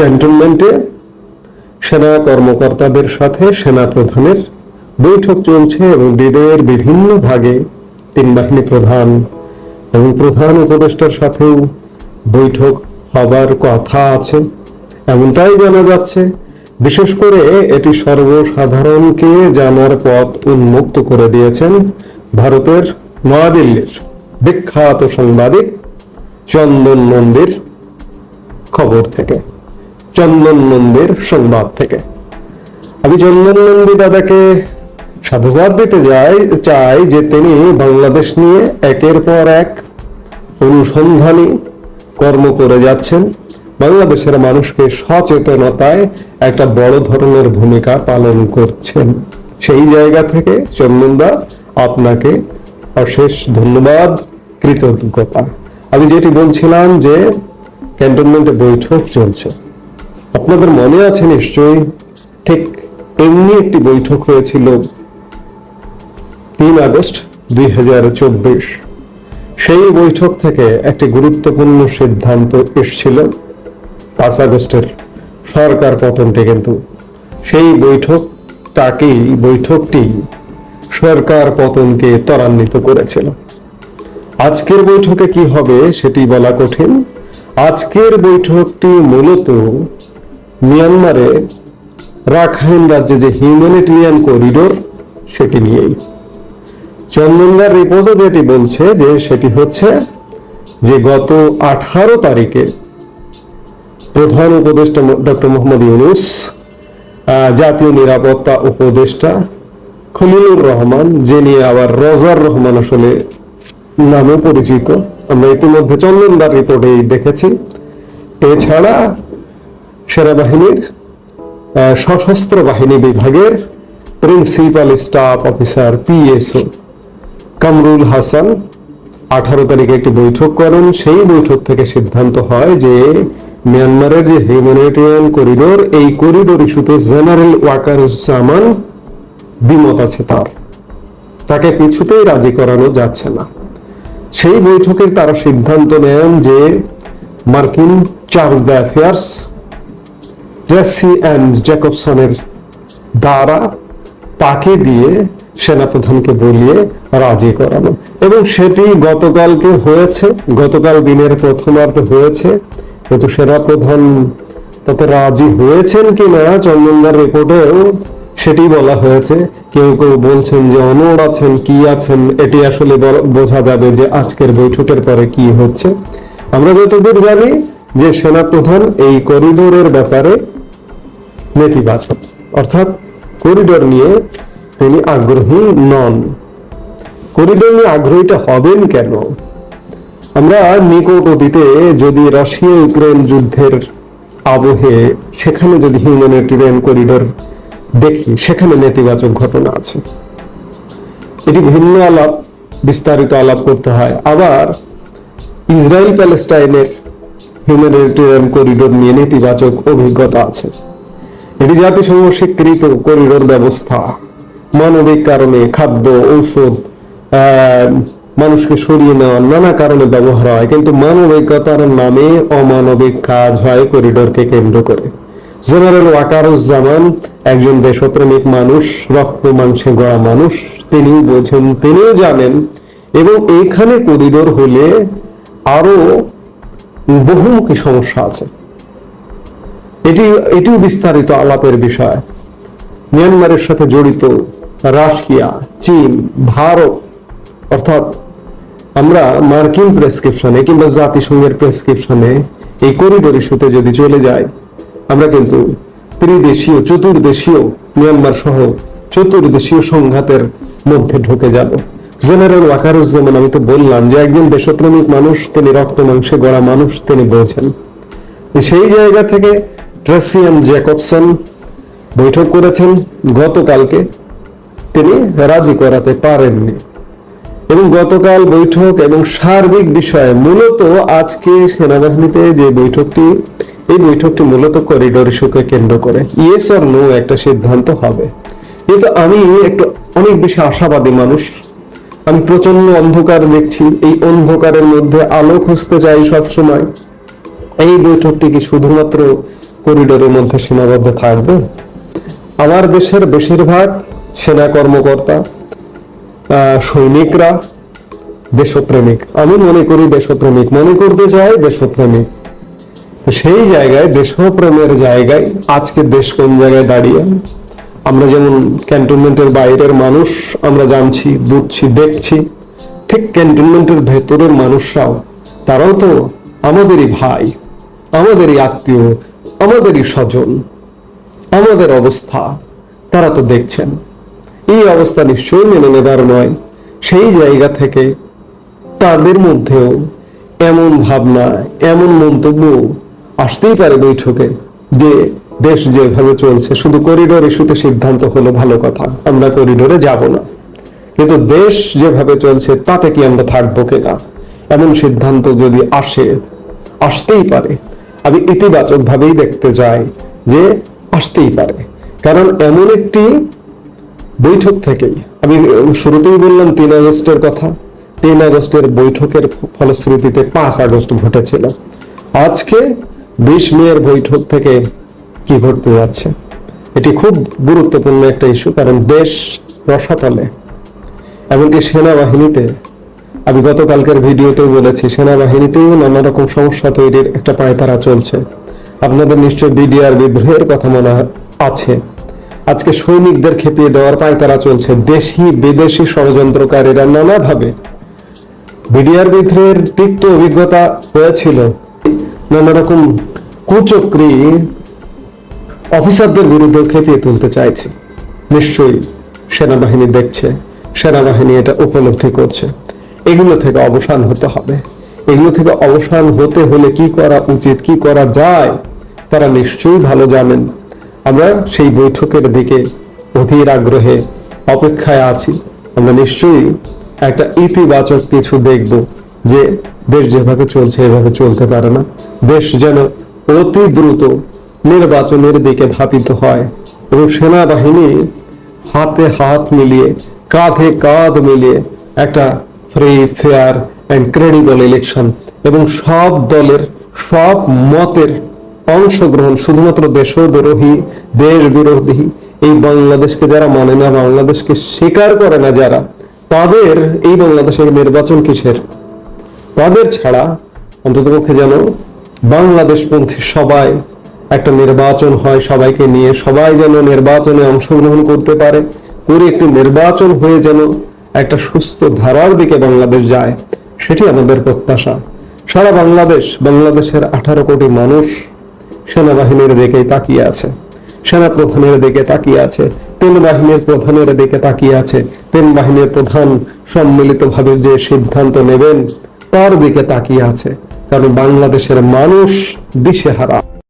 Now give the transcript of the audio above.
ক্যান্টনমেন্টে সেনা কর্মকর্তাদের সাথে সেনা প্রধানের বৈঠক চলছে এবং দিনের বিভিন্ন ভাগে তিন বাহিনী প্রধান এবং প্রধান উপদেষ্টার সাথেও বৈঠক হবার কথা আছে। এমনটাই জানা যাচ্ছে। বিশেষ করে এটি সর্বসাধারণকে জানার পথ উন্মুক্ত করে দিয়েছেন ভারতের নয়াদিল্লির বিখ্যাত সাংবাদিক চন্দন নন্দীর খবর থেকে। চন্দন নন্দীর সংবাদ থেকে। আমি চন্দন নন্দী দাদাকে সাধুবাদ দিতে যাই, চাই যে তিনি বাংলাদেশ নিয়ে একের পর এক অনুসন্ধানী কর্ম করে যাচ্ছেন। বাংলাদেশের মানুষকে সচেতনতায় একটা বড় ধরনের ভূমিকা পালন করছেন। সেই জায়গা থেকে চন্দনদা আপনাকে অশেষ ধন্যবাদ, কৃতজ্ঞতা। আমি যেটি বলছিলাম যে ক্যান্টনমেন্টে বৈঠক চলছে। আপনাদের মনে আছে নিশ্চয়ই? ঠিক এমনি একটি বৈঠক হয়েছিল তিন আগস্ট দুই সেই বৈঠক থেকে একটি গুরুত্বপূর্ণ সিদ্ধান্ত এসেছিল পাঁচ আগস্টের সরকার পতনটি কিন্তু। সেই বৈঠকটাকেই বৈঠকটি সরকার পতনকে ত্বরান্বিত করেছিল। আজকের বৈঠকে কি হবে সেটি বলা কঠিন। আজকের বৈঠকটি মূলত মিয়ানমারে রাখাইন রাজ্যে যে হিউম্যানিটেরিয়ান করিডোর, সেটি নিয়েই। চন্দনদার রিপোর্টও যেটি বলছে যে সেটি হচ্ছে যে গত আঠারো তারিখে প্রধান উপদেষ্টা ডক্টর মোহাম্মদ ইউনুস জাতীয় নিরাপত্তা উপদেষ্টা খলিলুর রহমান, যে নিয়ে আবার রজার রহমান আসলে নামে পরিচিত, আমরা ইতিমধ্যে চন্দনদার রিপোর্টে দেখেছি। এছাড়া সেনাবাহিনীর সশস্ত্র বাহিনী বিভাগের principal staff officer PSO Kamrul Hasan. আঠারো তারিখে একটি বৈঠক করেন। সেই বৈঠক থেকে সিদ্ধান্ত হয় যে মিয়ানমারের যে হিউম্যানিটেরিয়ান করিডোর, এই করিডোর ইস্যুতে জেনারেল ওয়াকারুজ্জামান দ্বিমত আছে তার। তাকে কিছুতেই রাজি করানো যাচ্ছে না। সেই বৈঠকের তারা সিদ্ধান্ত নেন যে মার্কিন charge d' affaires Tracey Ann জ্যাকবসনের দ্বারা তাকে দিয়ে সেনাপ্রধানকে বলিয়ে রাজি করানো। এবং সেটি গতকালকে হয়েছে, গতকাল দিনের প্রথমার্ধে হয়েছে। কিন্তু সেনাপ্রধান তাতে রাজি হয়েছেন কিনা চন্দনদার রিপোর্টেও সেটি বলা হয়েছে। কেউ কেউ বলছেন যে অনড় আছেন, কি আছেন, এটি আসলে বোঝা যাবে যে আজকের বৈঠকের পরে কি হচ্ছে। আমরা যতদূর জানি যে সেনাপ্রধান এই করিডোরের ব্যাপারে নেতিবাচক। অর্থাৎ করিডোর নিয়ে তিনি আগ্রহী নন। করিডোর নিয়ে আগ্রহীটা হবেন কেন? আমরা নিকট অতীতে যদি রাশিয়া ইউক্রেন যুদ্ধের আবহে, সেখানে যদি হিউম্যানিটেরিয়ান করিডোর দেখি, সেখানে নেতিবাচক ঘটনা আছে। এটি ভিন্ন আলাপ, বিস্তারিত আলাপ করতে হয়। আবার ইসরায়েল প্যালেস্টাইনের হিউম্যানিটেরিয়ান করিডোর নিয়ে নেতিবাচক অভিজ্ঞতা আছে। এটি জাতিসংঘ স্বীকৃত করিডোর ব্যবস্থা। মানবিক কারণে খাদ্য, ঔষধ মানুষকে সরিয়ে নেওয়ার নানা কারণে ব্যবহার হয়, কিন্তু মানবিকতার নামে অমানবিক কাজ হয় করিডোরকে কেন্দ্র করে। জেনারেল ওয়াকারুজ্জামান একজন দেশপ্রেমিক মানুষ, রক্ত মাংসে গড়া মানুষ, তিনি বোঝেন, তিনিও জানেন, এবং এইখানে করিডোর হলে আরও বহুমুখী সমস্যা আছে। এটি, এটিও বিস্তারিত আলাপের বিষয়। মিয়ানমারের সাথে জড়িত রাশিয়া, চীন, ভারত, অর্থাৎ আমরা মার্কিন প্রেসক্রিপশনে কিংবা জাতিসংঘের প্রেসক্রিপশনে এই করিডোর ইস্যুতে যদি চলে যাই, আমরা কিন্তু ত্রিদেশীয়, চতুর্দেশীয় মিয়ানমার সহ চতুর্দেশীয় সংঘাতের মধ্যে ঢুকে যাব। জেনারেল ওয়াকারুজ্জামান আমি তো বললাম যে একজন দেশপ্রেমিক মানুষ, তিনি রক্ত মাংসে গড়া মানুষ, তিনি বোঝেন। সেই জায়গা থেকে ট্রেসিয়ান জ্যাকবসন বৈঠক করেছেন। গতকালকে তিনি রাজি করাতে পারেননি। এবং গতকাল বৈঠক এবং সার্বিক বিষয়ে মূলত আজকে সেনাবাহিনীতে যে বৈঠকটি, এই বৈঠকটি মূলত করিডোর ইস্যুকে কেন্দ্র করে। ইয়েস অর নো একটা সিদ্ধান্ত হবে। কিন্তু আমি একটু অনেক বেশি আশাবাদী মানুষ। আমি প্রচণ্ড অন্ধকার দেখছি। এই অন্ধকারের মধ্যে আলো খুঁজতে চাই সব সময় এই বৈঠকটি কি শুধুমাত্র করিডোরের মধ্যে সীমাবদ্ধ থাকবে। আমার দেশের বেশিরভাগ সেনা কর্মকর্তা সৈনিকরা দেশপ্রেমিক। আমি মনে করি দেশপ্রেমিক। মনে করতে চাই দেশপ্রেমিক। সেই জায়গায়, দেশপ্রেমের জায়গায়, আজকে দেশ কোন জায়গায় দাঁড়িয়ে, আমরা যেমন ক্যান্টনমেন্টের বাইরের মানুষ, আমরা জানছি, বুঝছি, দেখছি, ঠিক ক্যান্টনমেন্টের ভেতরের মানুষরাও, তারাও তো আমাদেরই ভাই, আমাদেরই আত্মীয় আমাদেরই স্বজন, আমাদের অবস্থা, তারা তো দেখছেন। এই অবস্থা নিশ্চয়ই মেনে নেবার নয়। সেই জায়গা থেকে তাদের মধ্যেও এমন ভাবনা, এমন মন্তব্য আসতেই পারে বৈঠকে যে দেশ যেভাবে চলছে, শুধু করিডোর ইস্যুতে সিদ্ধান্ত হলো ভালো কথা, আমরা করিডোরে যাব না। কিন্তু দেশ যেভাবে চলছে, তাতে কি আমরা থাকব কিনা? এমন সিদ্ধান্ত যদি আসে, আসতেই পারে। আমি ইতিবাচক ভাবেই দেখতে যাই যে আসতেই পারে। কারণ এমন একটি বৈঠক থেকেই, আমি শুরুতেই বললাম তিন আগস্টের কথা, তিন আগস্টের বৈঠকের ফলশ্রুতিতে পাঁচ আগস্ট ঘটেছিল। আজকে বিশ মেয়ের বৈঠক থেকে কি ঘটতে যাচ্ছে? এটি খুব গুরুত্বপূর্ণ একটা ইস্যু, কারণ দেশ রসাতলে, এমনকি সেনাবাহিনীতে আমি গতকালকের ভিডিওতেও বলেছি, সেনাবাহিনীতেও নানা রকম সমস্যা তৈরির একটা পায়তারা চলছে। আপনাদের নিশ্চয় বিডিআর বিদ্রোহের কথা মনে আছে। আজকে সৈনিকদের খেপিয়ে দেওয়ার পায়তারা চলছে। দেশি, বিদেশি ষড়যন্ত্রকারীরা নানাভাবে। বিডিআর বিদ্রোহের তিক্ত অভিজ্ঞতা হয়েছিল। নানা রকম কুচক্রী অফিসারদের বিরুদ্ধে খেপিয়ে তুলতে চাইছে। নিশ্চয়ই সেনাবাহিনী দেখছে। সেনাবাহিনী এটা উপলব্ধি করছে। এগুলো থেকে অবসান হতে হবে। এগুলো থেকে অবসান হতে হলে কি করা উচিত, কি করা যায়, তারা নিশ্চয়ই ভালো জানেন। আমরা সেই বৈঠকের দিকে অধীর আগ্রহে অপেক্ষায় আছি। আমরা নিশ্চয়ই একটা ইতিবাচক কিছু দেখব যে দেশ যেভাবে চলছে, এভাবে চলতে পারে না। দেশ যেন অতি দ্রুত নির্বাচনের দিকে ধাপিত হয় এবং সেনাবাহিনী হাতে হাত মিলিয়ে, কাঁধে কাঁধ মিলিয়ে একটা free fair and credible election এবং সব দলের, সব মতের অংশগ্রহণ শুধুমাত্র দেশদ্রোহী দেশ বিরোধী এই বাংলাদেশকে যারা মানে না, বাংলাদেশকে স্বীকার করে না যারা, তাদের এই বাংলাদেশের নির্বাচন কিসের? তাদের ছাড়া অন্ততপক্ষে যেন বাংলাদেশপন্থী সবাই একটা নির্বাচন হয়, সবাইকে নিয়ে সবাই যেন নির্বাচনে অংশগ্রহণ করতে পারে, করে একটি নির্বাচন হয়ে যেন একটা সুস্থ ধারার দিকে বাংলাদেশ যায়, সেটি আমাদের প্রত্যাশা। সারা বাংলাদেশ বাংলাদেশের আঠারো কোটি মানুষ সেনাবাহিনীর দিকেই তাকিয়ে আছে সেনা প্রধানের দিকে তাকিয়ে আছে তেল বাহিনীর প্রধানের দিকে তাকিয়ে আছে তেল বাহিনীর প্রধান সম্মিলিতভাবে যে সিদ্ধান্ত নেবেন, তার দিকে তাকিয়ে আছে, কারণ বাংলাদেশের মানুষ দিশেহারা।